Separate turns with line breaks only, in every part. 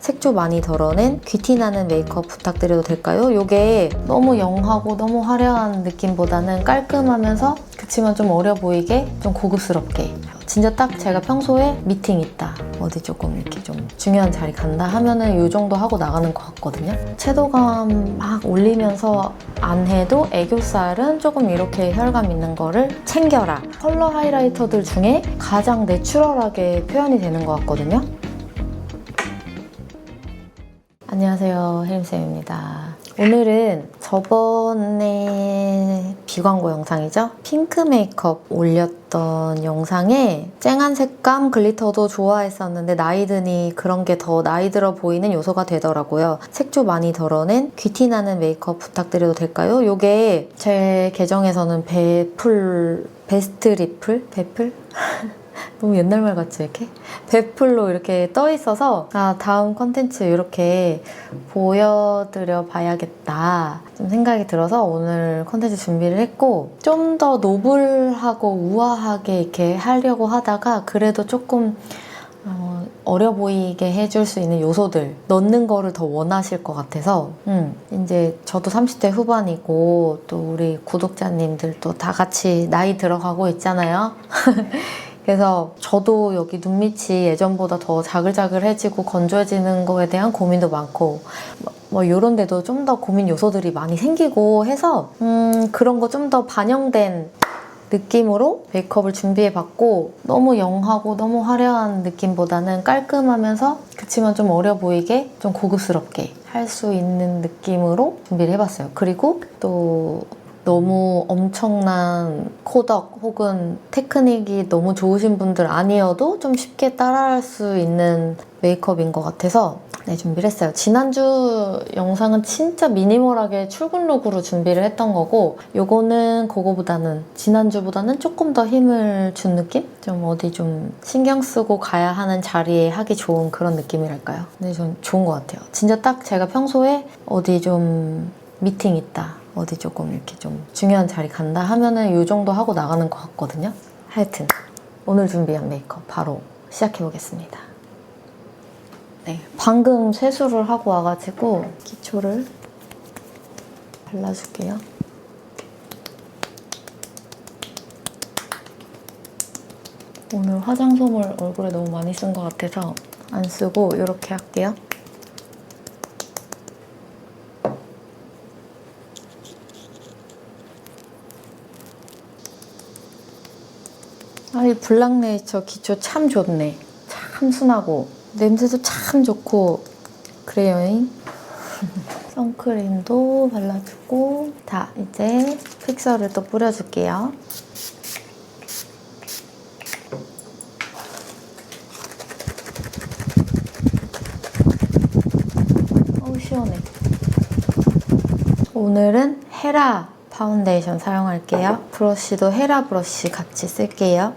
색조 많이 덜어낸 귀티나는 메이크업 부탁드려도 될까요? 이게 너무 영하고 너무 화려한 느낌보다는 깔끔하면서 그치만 좀 어려 보이게 좀 고급스럽게. 진짜 딱 제가 평소에 미팅 있다 어디 조금 이렇게 좀 중요한 자리 간다 하면은 이 정도 하고 나가는 것 같거든요. 채도감 막 올리면서 안 해도 애교살은 조금 이렇게 혈감 있는 거를 챙겨라. 컬러 하이라이터들 중에 가장 내추럴하게 표현이 되는 것 같거든요 안녕하세요 혜림쌤입니다 오늘은 저번에 비광고 영상이죠 핑크 메이크업 올렸던 영상에 쨍한 색감 글리터도 좋아했었는데 나이 드니 그런 게 더 나이 들어 보이는 요소가 되더라고요 색조 많이 덜어낸 귀티나는 메이크업 부탁드려도 될까요? 요게 제 계정에서는 베풀 베스트 리플? 베풀? 너무 옛날 말 같지 이렇게? 베풀로 이렇게 떠 있어서 아 다음 컨텐츠 이렇게 보여드려 봐야겠다 좀 생각이 들어서 오늘 컨텐츠 준비를 했고 좀 더 노블하고 우아하게 이렇게 하려고 하다가 그래도 조금 어, 어려 보이게 해줄 수 있는 요소들 넣는 거를 더 원하실 것 같아서 음, 이제 저도 30대 후반이고 또 우리 구독자님들도 다 같이 나이 들어가고 있잖아요. 그래서 저도 여기 눈밑이 예전보다 더 자글자글해지고 건조해지는 거에 대한 고민도 많고 뭐 이런 데도 좀 더 고민 요소들이 많이 생기고 해서 음, 그런 거 좀 더 반영된 느낌으로 메이크업을 준비해봤고 너무 영하고 너무 화려한 느낌보다는 깔끔하면서 그치만 좀 어려 보이게 좀 고급스럽게 할 수 있는 느낌으로 준비를 해봤어요. 그리고 또 너무 엄청난 코덕 혹은 테크닉이 너무 좋으신 분들 아니어도 좀 쉽게 따라할 수 있는 메이크업인 것 같아서 네, 준비를 했어요. 지난주 영상은 진짜 미니멀하게 출근 룩으로 준비를 했던 거고 요거는 그거보다는 지난주보다는 조금 더 힘을 준 느낌? 좀 어디 좀 신경 쓰고 가야 하는 자리에 하기 좋은 그런 느낌이랄까요? 근데 좀 좋은 것 같아요. 진짜 딱 제가 평소에 어디 좀 미팅 있다. 어디 조금 이렇게 좀 중요한 자리 간다 하면은 이 정도 하고 나가는 것 같거든요. 하여튼 오늘 준비한 메이크업 바로 시작해 보겠습니다. 네, 방금 세수를 하고 와가지고 기초를 발라줄게요. 오늘 화장솜을 얼굴에 너무 많이 쓴 것 같아서 안 쓰고 이렇게 할게요. 아, 이 블락네이처 기초 참 좋네. 참 순하고 냄새도 참 좋고 그래요. 선크림도 발라주고 자 이제 픽서를 또 뿌려줄게요. 어우 시원해. 오늘은 헤라 파운데이션 사용할게요. 브러쉬도 헤라 브러쉬 같이 쓸게요.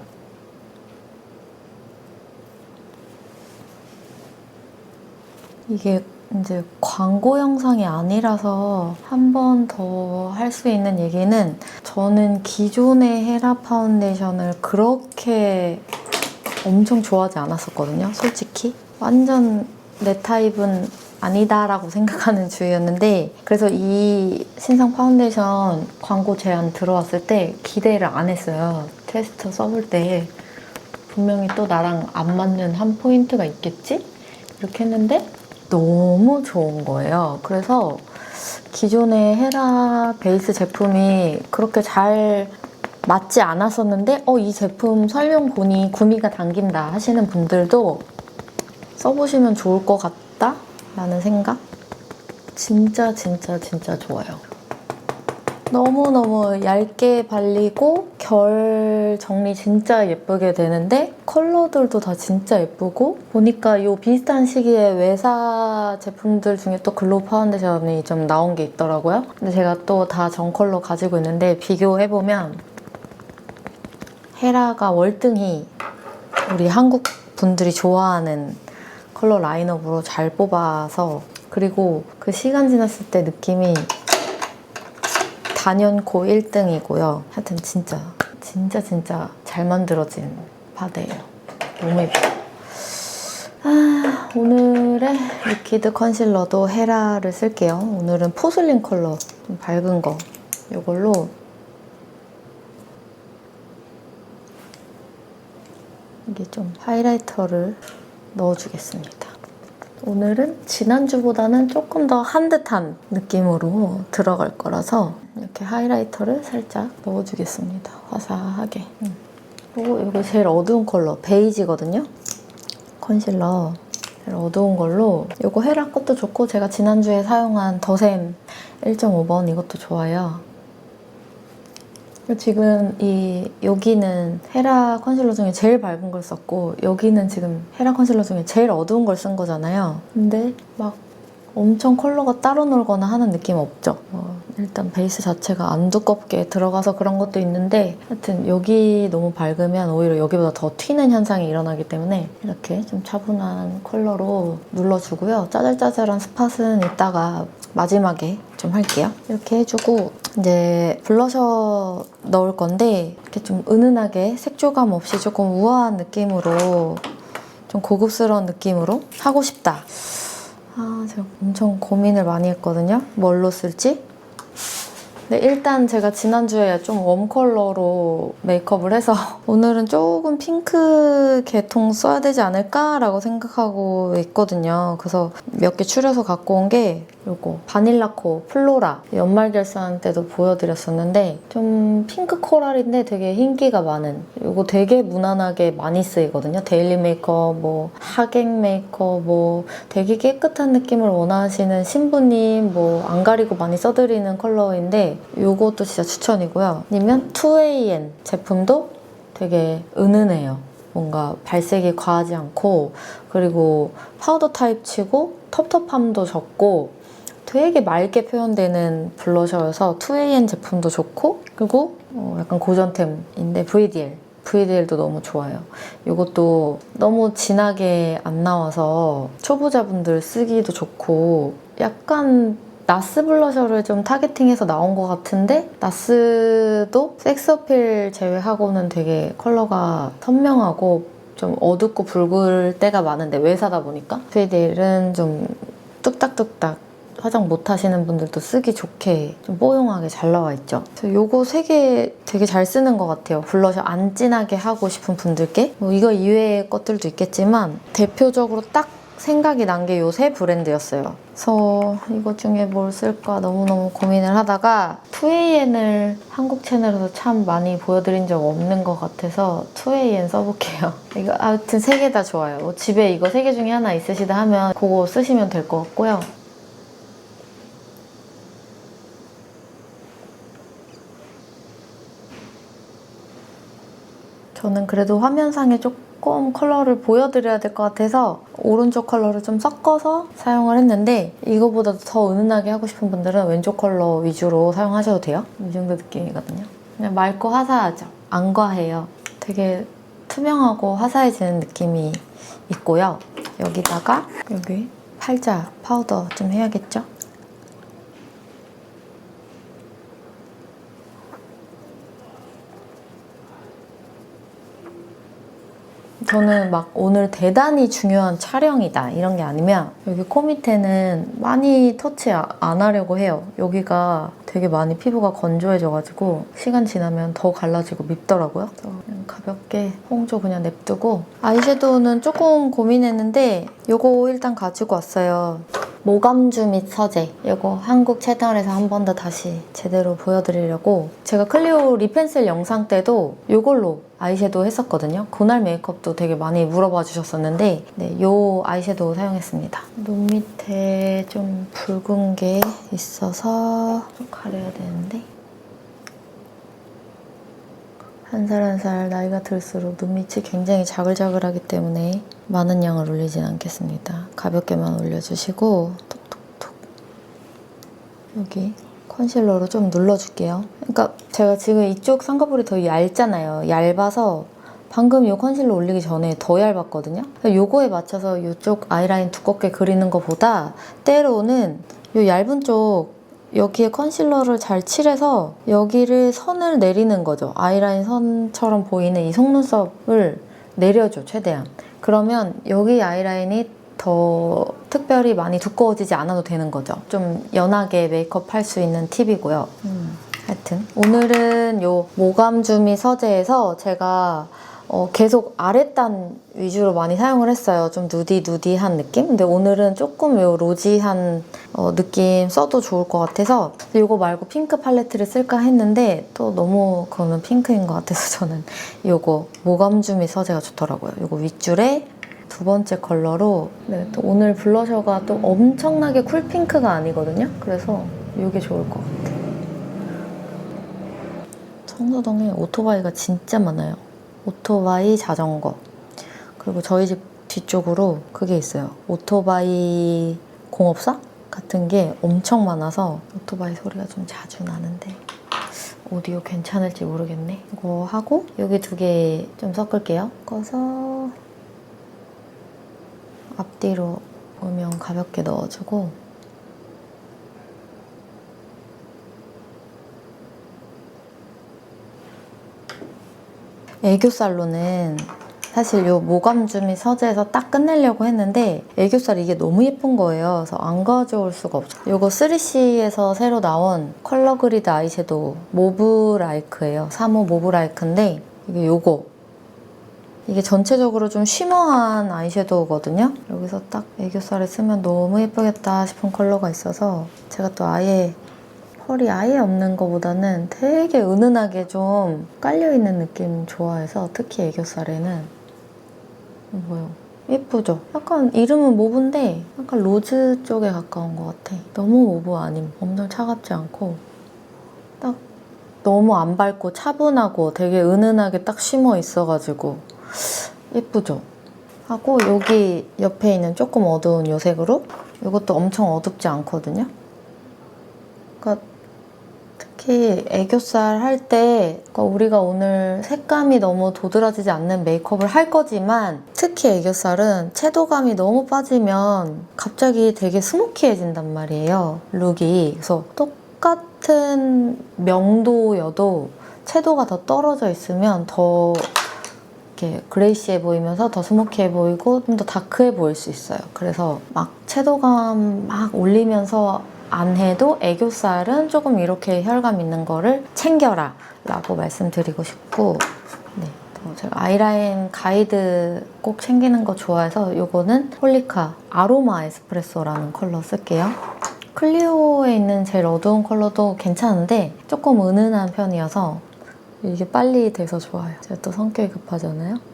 이게 이제 광고 영상이 아니라서 한 번 더 할 수 있는 얘기는 저는 기존의 헤라 파운데이션을 그렇게 엄청 좋아하지 않았었거든요, 솔직히. 완전 내 타입은 아니다라고 생각하는 주의였는데 그래서 이 신상 파운데이션 광고 제안 들어왔을 때 기대를 안 했어요. 테스트 써볼 때 분명히 또 나랑 안 맞는 한 포인트가 있겠지? 이렇게 했는데 너무 좋은 거예요. 그래서 기존의 헤라 베이스 제품이 그렇게 잘 맞지 않았었는데 어, 이 제품 설명 보니 구미가 당긴다 하시는 분들도 써보시면 좋을 것 같다? 라는 생각? 진짜 진짜 진짜 좋아요. 너무너무 얇게 발리고 결 정리 진짜 예쁘게 되는데 컬러들도 다 진짜 예쁘고 보니까 이 비슷한 시기에 외사 제품들 중에 또 글로우 파운데이션이 좀 나온 게 있더라고요. 근데 제가 또 다 정컬러 가지고 있는데 비교해보면 헤라가 월등히 우리 한국 분들이 좋아하는 컬러 라인업으로 잘 뽑아서 그리고 그 시간 지났을 때 느낌이 단연코 1등이고요. 하여튼 진짜 진짜 진짜 잘 만들어진 바데예요. 너무 예뻐요. 아, 오늘의 리퀴드 컨실러도 헤라를 쓸게요. 오늘은 포슬린 컬러 좀 밝은 거 이걸로 이게 좀 하이라이터를 넣어주겠습니다. 오늘은 지난주보다는 조금 더 한 듯한 느낌으로 들어갈 거라서 이렇게 하이라이터를 살짝 넣어주겠습니다. 화사하게. 음. 그리고 이거 제일 어두운 컬러 베이지거든요. 컨실러 제일 어두운 걸로 이거 헤라 것도 좋고 제가 지난주에 사용한 더샘 1.5번 이것도 좋아요. 지금 이 여기는 헤라 컨실러 중에 제일 밝은 걸 썼고 여기는 지금 헤라 컨실러 중에 제일 어두운 걸 쓴 거잖아요. 근데 막 엄청 컬러가 따로 놀거나 하는 느낌 없죠. 어, 일단 베이스 자체가 안 두껍게 들어가서 그런 것도 있는데 하여튼 여기 너무 밝으면 오히려 여기보다 더 튀는 현상이 일어나기 때문에 이렇게 좀 차분한 컬러로 눌러주고요. 짜잘짜잘한 스팟은 이따가 마지막에 좀 할게요. 이렇게 해주고 이제 블러셔 넣을 건데 이렇게 좀 은은하게 색조감 없이 조금 우아한 느낌으로 좀 고급스러운 느낌으로 하고 싶다. 아, 제가 엄청 고민을 많이 했거든요. 뭘로 쓸지? 네, 일단 제가 지난주에 좀 웜 컬러로 메이크업을 해서 오늘은 조금 핑크 계통 써야 되지 않을까라고 생각하고 있거든요. 그래서 몇 개 추려서 갖고 온게 요거 바닐라코 플로라 연말 결산 때도 보여드렸었는데 좀 핑크 코랄인데 되게 흰기가 많은 요거 되게 무난하게 많이 쓰이거든요. 데일리 메이크업, 뭐 하객 메이크업, 뭐 되게 깨끗한 느낌을 원하시는 신부님 뭐 안 가리고 많이 써드리는 컬러인데 요것도 진짜 추천이고요. 아니면 2AN 제품도 되게 은은해요. 뭔가 발색이 과하지 않고 그리고 파우더 타입 치고 텁텁함도 적고 되게 맑게 표현되는 블러셔여서 2AN 제품도 좋고 그리고 어, 약간 고전템인데 VDL VDL도 너무 좋아요. 이것도 너무 진하게 안 나와서 초보자분들 쓰기도 좋고 약간 나스 블러셔를 좀 타겟팅해서 나온 것 같은데 나스도 섹스어필 제외하고는 되게 컬러가 선명하고 좀 어둡고 붉을 때가 많은데 왜 사다 보니까 VDL은 좀 뚝딱뚝딱 화장 못 하시는 분들도 쓰기 좋게 좀 뽀용하게 잘 나와 있죠. 요거 세 개 되게 잘 쓰는 것 같아요. 블러셔 안 진하게 하고 싶은 분들께. 뭐 이거 이외의 것들도 있겠지만 대표적으로 딱 생각이 난 게 요 세 브랜드였어요. 그래서 이것 중에 뭘 쓸까 너무너무 고민을 하다가 2AN을 한국 채널에서 참 많이 보여드린 적 없는 것 같아서 2AN 써볼게요. 이거 아무튼 세 개 다 좋아요. 뭐 집에 이거 세 개 중에 하나 있으시다 하면 그거 쓰시면 될 것 같고요. 저는 그래도 화면상에 조금 컬러를 보여드려야 될 것 같아서 오른쪽 컬러를 좀 섞어서 사용을 했는데 이거보다 더 은은하게 하고 싶은 분들은 왼쪽 컬러 위주로 사용하셔도 돼요. 이 정도 느낌이거든요. 그냥 맑고 화사하죠. 안 과해요. 되게 투명하고 화사해지는 느낌이 있고요. 여기다가 여기 팔자 파우더 좀 해야겠죠? 저는 막 오늘 대단히 중요한 촬영이다 이런 게 아니면 여기 코 밑에는 많이 터치 아- 안 하려고 해요. 여기가 되게 많이 피부가 건조해져가지고 시간 지나면 더 갈라지고 밉더라고요. 가볍게 홍조 그냥 냅두고 아이섀도우는 조금 고민했는데 요거 일단 가지고 왔어요. 모감주 및 서재. 이거 한국 채널에서 한 번 더 다시 제대로 보여드리려고 제가 클리오 립펜슬 영상 때도 이걸로 아이섀도우 했었거든요. 그날 메이크업도 되게 많이 물어봐 주셨었는데 네, 요 아이섀도우 사용했습니다. 눈 밑에 좀 붉은 게 있어서 좀 가려야 되는데 한 살 한 살 나이가 들수록 눈밑이 굉장히 자글자글하기 때문에 많은 양을 올리진 않겠습니다. 가볍게만 올려주시고 톡톡톡 여기 컨실러로 좀 눌러줄게요. 그러니까 제가 지금 이쪽 쌍꺼풀이 더 얇잖아요. 얇아서 방금 이 컨실러 올리기 전에 더 얇았거든요. 요거에 맞춰서 이쪽 아이라인 두껍게 그리는 것보다 때로는 이 얇은 쪽 여기에 컨실러를 잘 칠해서 여기를 선을 내리는 거죠. 아이라인 선처럼 보이는 이 속눈썹을 내려줘, 최대한. 그러면 여기 아이라인이 더 특별히 많이 두꺼워지지 않아도 되는 거죠. 좀 연하게 메이크업 할 수 있는 팁이고요. 음, 하여튼 오늘은 요 모감 주미 서재에서 제가 어, 계속 아랫단 위주로 많이 사용을 했어요. 좀 누디 누디한 느낌? 근데 오늘은 조금 요 로지한 어, 느낌 써도 좋을 것 같아서 이거 말고 핑크 팔레트를 쓸까 했는데 또 너무 그거는 핑크인 것 같아서 저는 요거 모감주미 서재가 좋더라고요. 요거 윗줄에 두 번째 컬러로 네, 또 오늘 블러셔가 또 엄청나게 쿨핑크가 아니거든요. 그래서 이게 좋을 것 같아요. 청소동에 오토바이가 진짜 많아요. 오토바이, 자전거. 그리고 저희 집 뒤쪽으로 그게 있어요. 오토바이 공업사 같은 게 엄청 많아서 오토바이 소리가 좀 자주 나는데 오디오 괜찮을지 모르겠네. 이거 하고 여기 두 개 좀 섞을게요. 꺼서 앞뒤로 오면 가볍게 넣어주고 애교살로는 사실 요 모감주미 서재에서 딱 끝내려고 했는데 애교살 이게 너무 예쁜 거예요. 그래서 안 가져올 수가 없죠. 요거 3CE에서 새로 나온 컬러 그리드 아이섀도우 모브 라이크예요. 3호 모브 라이크인데 이게 요거 이게 전체적으로 좀 쉬머한 아이섀도우거든요. 여기서 딱 애교살에 쓰면 너무 예쁘겠다 싶은 컬러가 있어서 제가 또 아예 펄이 아예 없는 것보다는 되게 은은하게 좀 깔려있는 느낌 좋아해서 특히 애교살에는 뭐요? 예쁘죠? 약간 이름은 모브인데 약간 로즈 쪽에 가까운 것 같아. 너무 모브 아님. 엄청 차갑지 않고 딱 너무 안 밝고 차분하고 되게 은은하게 딱 심어 있어가지고 예쁘죠? 하고 여기 옆에 있는 조금 어두운 요 색으로 이것도 엄청 어둡지 않거든요? 그러니까 특히 애교살 할 때 우리가 오늘 색감이 너무 도드라지지 않는 메이크업을 할 거지만 특히 애교살은 채도감이 너무 빠지면 갑자기 되게 스모키해진단 말이에요 룩이. 그래서 똑같은 명도여도 채도가 더 떨어져 있으면 더 이렇게 그레이시해 보이면서 더 스모키해 보이고 좀 더 다크해 보일 수 있어요. 그래서 막 채도감 막 올리면서 안 해도 애교살은 조금 이렇게 혈감 있는 거를 챙겨라 라고 말씀드리고 싶고 네, 또 제가 아이라인 가이드 꼭 챙기는 거 좋아해서 이거는 홀리카 아로마 에스프레소라는 컬러 쓸게요. 클리오에 있는 제일 어두운 컬러도 괜찮은데 조금 은은한 편이어서 이게 빨리 돼서 좋아요. 제가 또 성격이 급하잖아요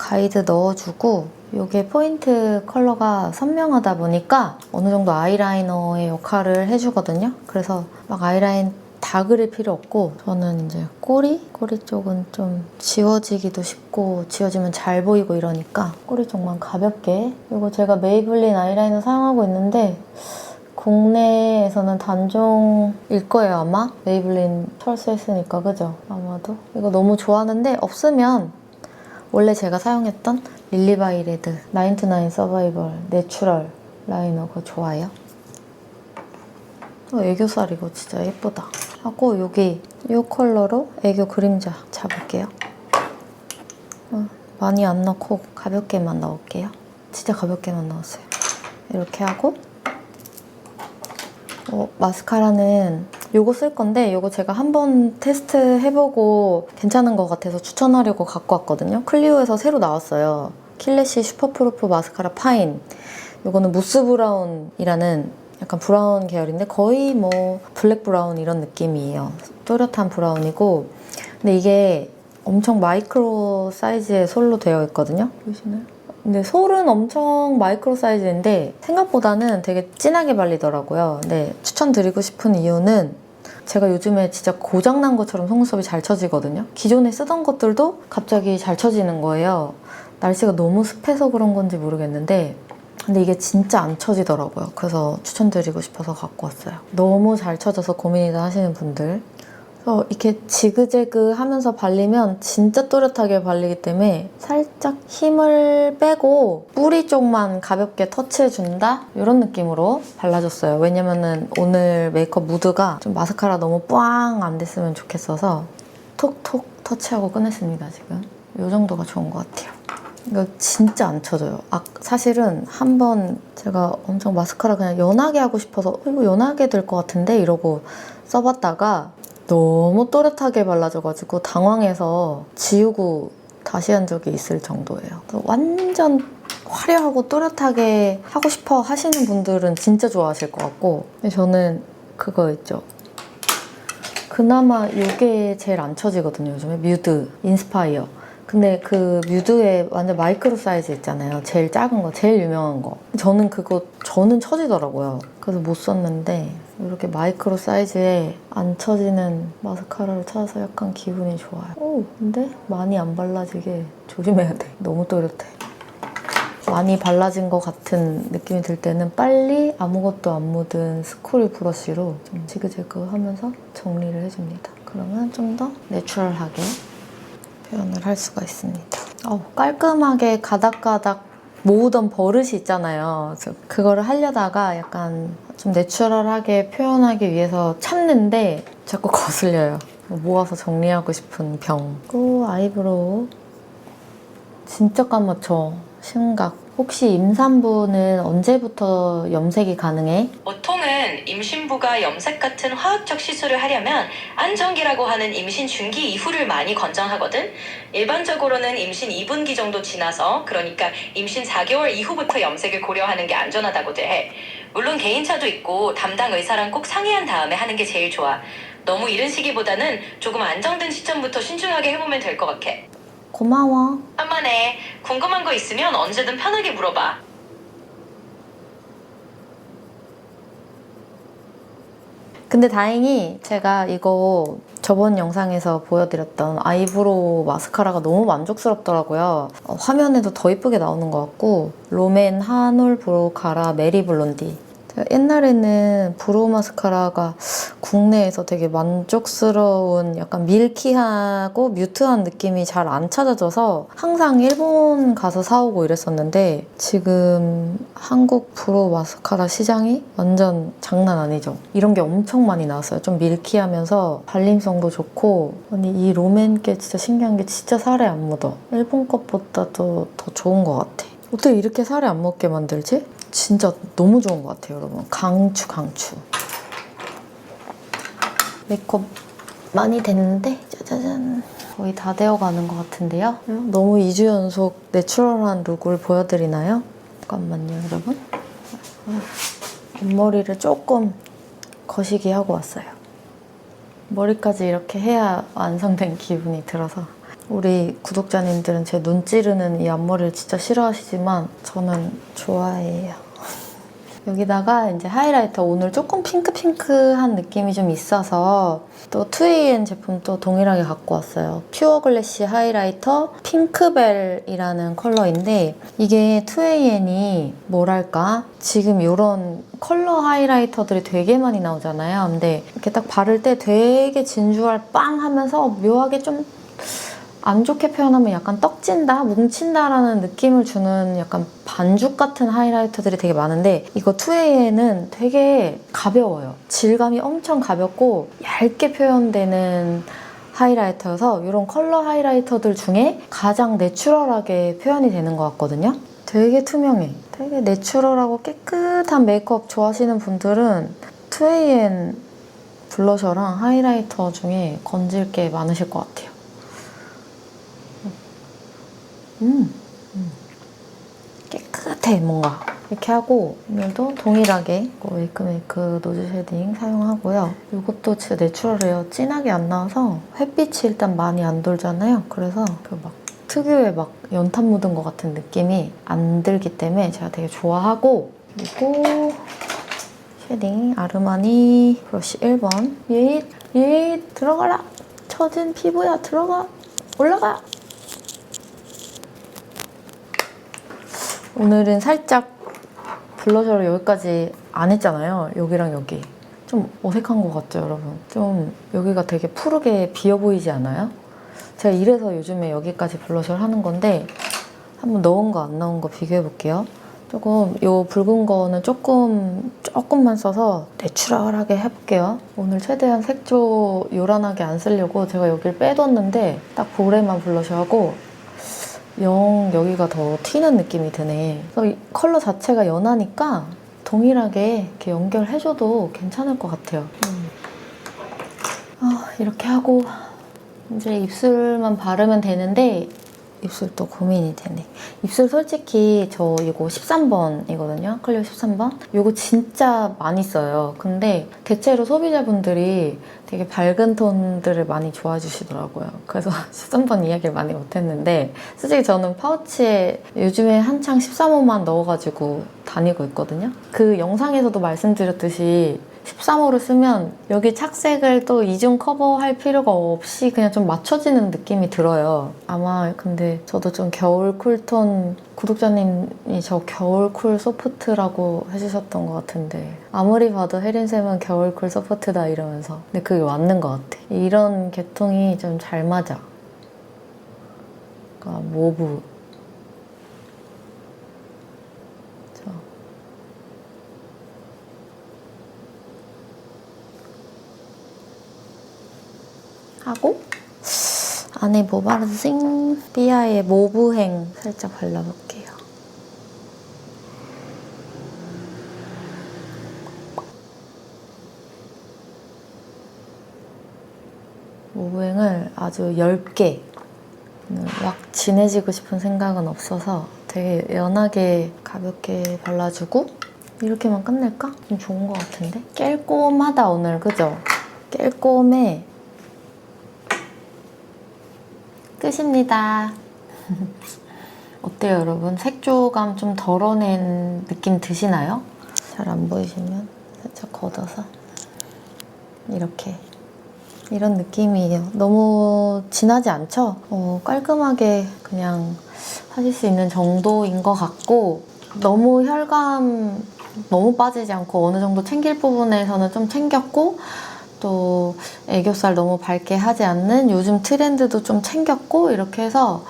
가이드 넣어주고 이게 포인트 컬러가 선명하다 보니까 어느 정도 아이라이너의 역할을 해주거든요. 그래서 막 아이라인 다 그릴 필요 없고 저는 이제 꼬리? 꼬리 쪽은 좀 지워지기도 쉽고 지워지면 잘 보이고 이러니까 꼬리 쪽만 가볍게 이거 제가 메이블린 아이라이너 사용하고 있는데 국내에서는 단종일 거예요 아마 메이블린 철수했으니까 그죠? 아마도 이거 너무 좋아하는데 없으면 원래 제가 사용했던 릴리바이 레드 929 서바이벌 내추럴 라이너 그거 좋아요. 어, 애교살 이거 진짜 예쁘다. 하고 여기 이 컬러로 애교 그림자 잡을게요. 어, 많이 안 넣고 가볍게만 넣을게요. 진짜 가볍게만 넣었어요. 이렇게 하고 어, 마스카라는 요거 쓸 건데 요거 제가 한번 테스트 해보고 괜찮은 것 같아서 추천하려고 갖고 왔거든요. 클리오에서 새로 나왔어요. 킬레시 슈퍼프루프 마스카라 파인. 요거는 무스 브라운이라는 약간 브라운 계열인데 거의 뭐 블랙 브라운 이런 느낌이에요. 또렷한 브라운이고 근데 이게 엄청 마이크로 사이즈의 솔로 되어 있거든요. 보이시나요? 근데 솔은 엄청 마이크로 사이즈인데 생각보다는 되게 진하게 발리더라고요. 네, 추천드리고 싶은 이유는 제가 요즘에 진짜 고장난 것처럼 속눈썹이 잘 쳐지거든요. 기존에 쓰던 것들도 갑자기 잘 쳐지는 거예요. 날씨가 너무 습해서 그런 건지 모르겠는데 근데 이게 진짜 안 쳐지더라고요. 그래서 추천드리고 싶어서 갖고 왔어요. 너무 잘 쳐져서 고민이다 하시는 분들 그래서 이렇게 지그재그 하면서 발리면 진짜 또렷하게 발리기 때문에 살짝 힘을 빼고 뿌리 쪽만 가볍게 터치해준다? 이런 느낌으로 발라줬어요. 왜냐면은 오늘 메이크업 무드가 좀 마스카라 너무 꽝안 됐으면 좋겠어서 톡톡 터치하고 끝냈습니다, 지금. 이 정도가 좋은 것 같아요. 이거 진짜 안 쳐져요. 아, 사실은 한 번 제가 엄청 마스카라 그냥 연하게 하고 싶어서 어, 이거 연하게 될 것 같은데 이러고 써봤다가 너무 또렷하게 발라져가지고 당황해서 지우고 다시 한 적이 있을 정도예요. 완전 화려하고 또렷하게 하고 싶어 하시는 분들은 진짜 좋아하실 것 같고 저는 그거 있죠. 그나마 이게 제일 안 쳐지거든요. 요즘에 뮤드, 인스파이어. 근데 그 뮤드에 완전 마이크로 사이즈 있잖아요. 제일 작은 거, 제일 유명한 거. 저는 그거 저는 쳐지더라고요. 그래서 못 썼는데 이렇게 마이크로 사이즈에 안 쳐지는 마스카라를 찾아서 약간 기분이 좋아요. 오, 근데 많이 안 발라지게 조심해야 돼. 너무 또렷해. 많이 발라진 것 같은 느낌이 들 때는 빨리 아무것도 안 묻은 스쿨 브러쉬로 좀 지그재그 하면서 정리를 해줍니다. 그러면 좀 더 내추럴하게 표현을 할 수가 있습니다. 어, 깔끔하게 가닥가닥 모으던 버릇이 있잖아요. 그래서 그거를 하려다가 약간 좀 내추럴하게 표현하기 위해서 참는데 자꾸 거슬려요. 모아서 정리하고 싶은 병. 또 아이브로우 진짜 까맣죠? 심각. 혹시 임산부는 언제부터 염색이 가능해?
보통은 임신부가 염색 같은 화학적 시술을 하려면 안정기라고 하는 임신 중기 이후를 많이 권장하거든. 일반적으로는 임신 2분기 정도 지나서 그러니까 임신 4개월 이후부터 염색을 고려하는 게 안전하다고들 해. 물론 개인차도 있고 담당 의사랑 꼭 상의한 다음에 하는 게 제일 좋아. 너무 이른 시기보다는 조금 안정된 시점부터 신중하게 해보면 될 것 같아.
고마워.
한만에 궁금한 거 있으면 언제든 편하게 물어봐.
근데 다행히 제가 이거 저번 영상에서 보여드렸던 아이브로우 마스카라가 너무 만족스럽더라고요. 어, 화면에도 더 이쁘게 나오는 것 같고 롬앤 하놀 브로우 카라 메리 블론디. 옛날에는 브로우 마스카라가 국내에서 되게 만족스러운 약간 밀키하고 뮤트한 느낌이 잘 안 찾아져서 항상 일본 가서 사오고 이랬었는데 지금 한국 브로우 마스카라 시장이 완전 장난 아니죠. 이런 게 엄청 많이 나왔어요. 좀 밀키하면서 발림성도 좋고 아니 이 롬앤 게 진짜 신기한 게 진짜 살에 안 묻어. 일본 것보다도 더 좋은 것 같아. 어떻게 이렇게 살에 안 묻게 만들지? 진짜 너무 좋은 것 같아요, 여러분. 강추, 강추. 메이크업 많이 됐는데 짜자잔 거의 다 되어가는 것 같은데요 너무 2주 연속 내추럴한 룩을 보여드리나요? 잠깐만요 여러분 앞머리를 조금 거시기 하고 왔어요 머리까지 이렇게 해야 완성된 기분이 들어서 우리 구독자님들은 제 눈 찌르는 이 앞머리를 진짜 싫어하시지만 저는 좋아해요 여기다가 이제 하이라이터 오늘 조금 핑크핑크한 느낌이 좀 있어서 또 2AN 제품 또 동일하게 갖고 왔어요. 퓨어 글래시 하이라이터 핑크벨이라는 컬러인데 이게 2AN이 뭐랄까 지금 이런 컬러 하이라이터들이 되게 많이 나오잖아요. 근데 이렇게 딱 바를 때 되게 진주알 빵 하면서 묘하게 좀 안 좋게 표현하면 약간 떡진다, 뭉친다라는 느낌을 주는 약간 반죽 같은 하이라이터들이 되게 많은데 이거 2AN은 되게 가벼워요. 질감이 엄청 가볍고 얇게 표현되는 하이라이터여서 이런 컬러 하이라이터들 중에 가장 내추럴하게 표현이 되는 것 같거든요. 되게 투명해. 되게 내추럴하고 깨끗한 메이크업 좋아하시는 분들은 2AN 블러셔랑 하이라이터 중에 건질 게 많으실 것 같아요. 음, 음. 깨끗해 뭔가. 이렇게 하고 오늘도 동일하게 웨이크메이크 노즈 쉐딩 사용하고요. 이것도 진짜 내추럴해요. 진하게 안 나와서 햇빛이 일단 많이 안 돌잖아요. 그래서 그 막 특유의 막 연탄 묻은 것 같은 느낌이 안 들기 때문에 제가 되게 좋아하고 그리고 쉐딩 아르마니 브러쉬 1번. 예잇 예잇 들어가라. 처진 피부야 들어가. 올라가 오늘은 살짝 블러셔를 여기까지 안 했잖아요. 여기랑 여기. 좀 어색한 것 같죠, 여러분? 좀 여기가 되게 푸르게 비어 보이지 않아요? 제가 이래서 요즘에 여기까지 블러셔를 하는 건데 한번 넣은 거 안 넣은 거 비교해 볼게요. 조금 요 붉은 거는 조금 조금만 써서 내추럴하게 해볼게요. 오늘 최대한 색조 요란하게 안 쓰려고 제가 여기를 빼뒀는데 딱 볼에만 블러셔하고 영 여기가 더 튀는 느낌이 드네. 그래서 이 컬러 자체가 연하니까 동일하게 이렇게 연결해줘도 괜찮을 것 같아요. 음. 아, 이렇게 하고 이제 입술만 바르면 되는데 입술 또 고민이 되네. 입술 솔직히 저 이거 13번이거든요. 클리오 13번. 이거 진짜 많이 써요. 근데 대체로 소비자분들이 되게 밝은 톤들을 많이 좋아해 주시더라고요. 그래서 13번 이야기를 많이 못했는데 솔직히 저는 파우치에 요즘에 한창 13호만 넣어가지고 다니고 있거든요. 그 영상에서도 말씀드렸듯이 13호를 쓰면 여기 착색을 또 이중 커버할 필요가 없이 그냥 좀 맞춰지는 느낌이 들어요. 아마 근데 저도 좀 겨울 쿨톤 구독자님이 저 겨울 쿨 소프트라고 해주셨던 것 같은데 아무리 봐도 혜린쌤은 겨울 쿨 소프트다 이러면서 근데 그게 맞는 것 같아. 이런 계통이 좀 잘 맞아. 그러니까 모브 하고 안에 뭐 바르지? 삐아의 모브행 살짝 발라볼게요. 모브행을 아주 얇게 음, 막 진해지고 싶은 생각은 없어서 되게 연하게 가볍게 발라주고 이렇게만 끝낼까? 좀 좋은 것 같은데? 깰꼼하다 오늘 그죠? 깰꼼해 끝입니다. 어때요, 여러분? 색조감 좀 덜어낸 느낌 드시나요? 잘 안 보이시면 살짝 걷어서 이렇게 이런 느낌이에요. 너무 진하지 않죠? 어, 깔끔하게 그냥 하실 수 있는 정도인 것 같고 너무 혈감 너무 빠지지 않고 어느 정도 챙길 부분에서는 좀 챙겼고 또 애교살 너무 밝게 하지 않는 요즘 트렌드도 좀 챙겼고 이렇게 해서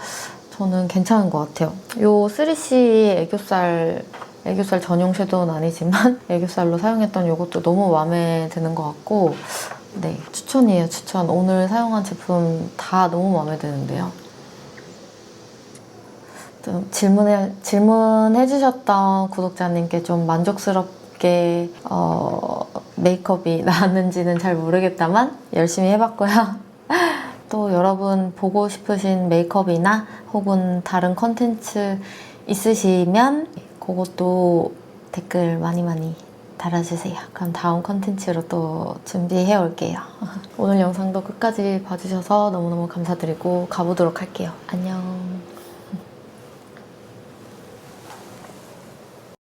저는 괜찮은 것 같아요. 요 3C 애교살 애교살 전용 섀도우는 아니지만 애교살로 사용했던 이것도 너무 마음에 드는 것 같고 네 추천이에요 추천 오늘 사용한 제품 다 너무 마음에 드는데요. 좀 질문해 질문해 주셨던 구독자님께 좀 만족스럽게 어, 메이크업이 나왔는지는 잘 모르겠다만 열심히 해봤고요. 또 여러분 보고 싶으신 메이크업이나 혹은 다른 컨텐츠 있으시면 그것도 댓글 많이 많이 달아주세요. 그럼 다음 컨텐츠로 또 준비해 올게요. 오늘 영상도 끝까지 봐주셔서 너무너무 감사드리고 가보도록 할게요. 안녕.